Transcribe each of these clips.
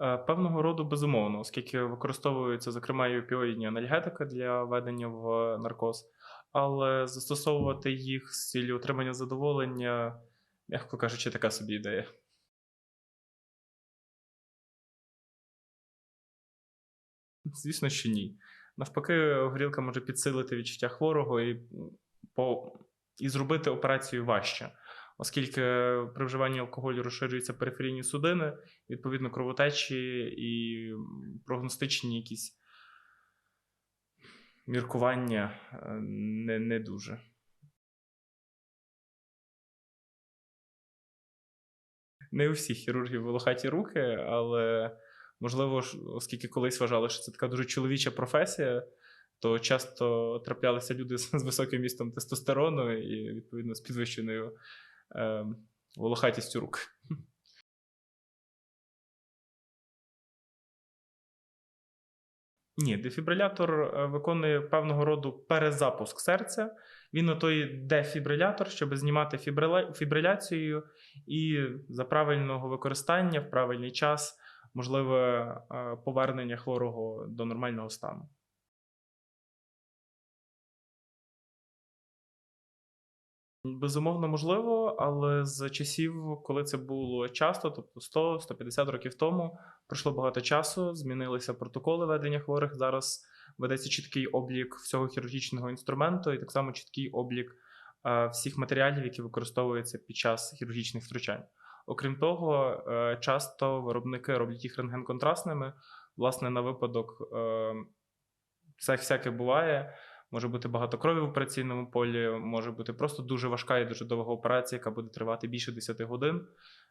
Е, Певного роду безумовно, оскільки використовуються, зокрема, і опіоїдні анальгетики для введення в наркоз, але застосовувати їх з цілі отримання задоволення, м'яко кажучи, така собі ідея. Звісно, що ні. Навпаки, горілка може підсилити відчуття хворого і, по, і зробити операцію важче, оскільки при вживанні алкоголю розширюються периферійні судини, відповідно, кровотечі і прогностичні якісь міркування е, не, не дуже. Не у всіх хірургів волохаті руки, але можливо, оскільки колись вважали, що це така дуже чоловіча професія, то часто траплялися люди з, з високим містом тестостерону і, відповідно, з підвищеною е, волохатістю рук. Ні, дефібрилятор е, виконує певного роду перезапуск серця. Він на той дефібрилятор, щоб знімати фібрила- фібриляцію і за правильного використання в правильний час можливе е, повернення хворого до нормального стану. Безумовно, можливо, але з часів, коли це було часто, тобто 100-150 років тому, пройшло багато часу, змінилися протоколи ведення хворих. Зараз ведеться чіткий облік всього хірургічного інструменту, і так само чіткий облік е, всіх матеріалів, які використовуються під час хірургічних втручань. Окрім того, е, часто виробники роблять їх рентген-контрастними. Власне, на випадок е, це всяке буває. Може бути багато крові в операційному полі, може бути просто дуже важка і дуже довга операція, яка буде тривати більше 10 годин.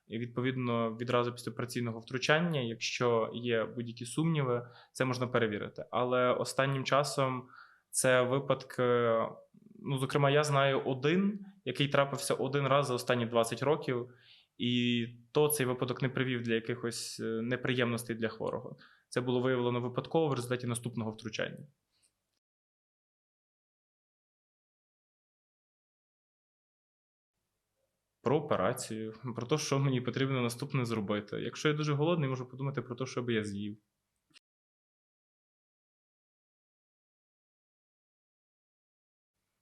І відповідно відразу після операційного втручання, якщо є будь-які сумніви, це можна перевірити. Але останнім часом це випадки. Ну, зокрема, я знаю один, який трапився один раз за останні 20 років, і то цей випадок не привів для якихось е, неприємностей для хворого. Це було виявлено випадково в результаті наступного втручання. Про операцію, про те, що мені потрібно наступне зробити. Якщо я дуже голодний, можу подумати про те, що би я з'їв.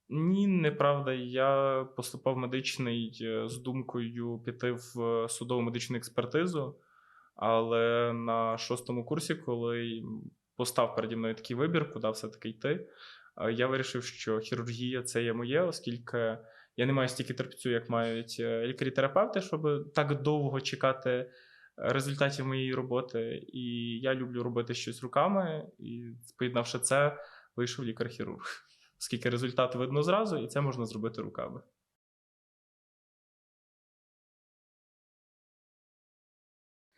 Ні, неправда. Я поступав медичний е, з думкою піти в е, судово медичну експертизу, але на шостому курсі, коли постав переді мною такий вибір, куди все-таки йти, е, я вирішив, що хірургія це є моє, оскільки я не маю стільки терпцю, як мають е, лікарі-терапевти, щоб так довго чекати результатів моєї роботи. І я люблю робити щось руками, і поєднавши це, вийшов лікар-хірург. Оскільки результат видно зразу, і це можна зробити руками.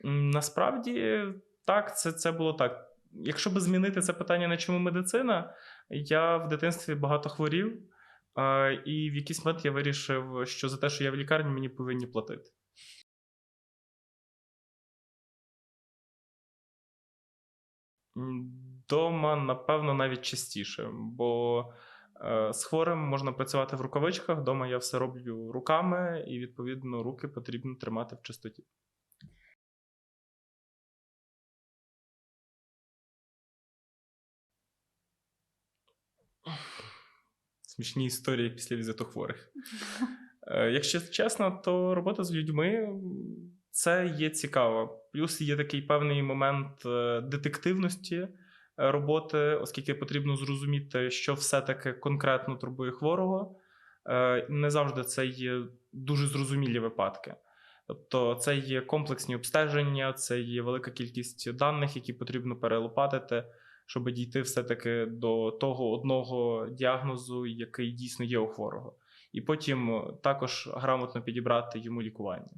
Насправді, так, це, це було так. Якщо би змінити це питання, на чому медицина, я в дитинстві багато хворів, і в якийсь момент я вирішив, що за те, що я в лікарні, мені повинні платити. Дома, напевно, навіть частіше, бо е, з хворим можна працювати в рукавичках. Дома я все роблю руками, і, відповідно, руки потрібно тримати в чистоті. Смішні історії після візиту хворих. Е, Якщо чесно, то робота з людьми це є цікаво. Плюс є такий певний момент е, детективності е, роботи, оскільки потрібно зрозуміти, що все-таки конкретно турбує хворого. Не завжди це є дуже зрозумілі випадки. Тобто, це є комплексні обстеження, це є велика кількість даних, які потрібно перелопатити, щоб дійти все-таки до того одного діагнозу, який дійсно є у хворого і потім також грамотно підібрати йому лікування.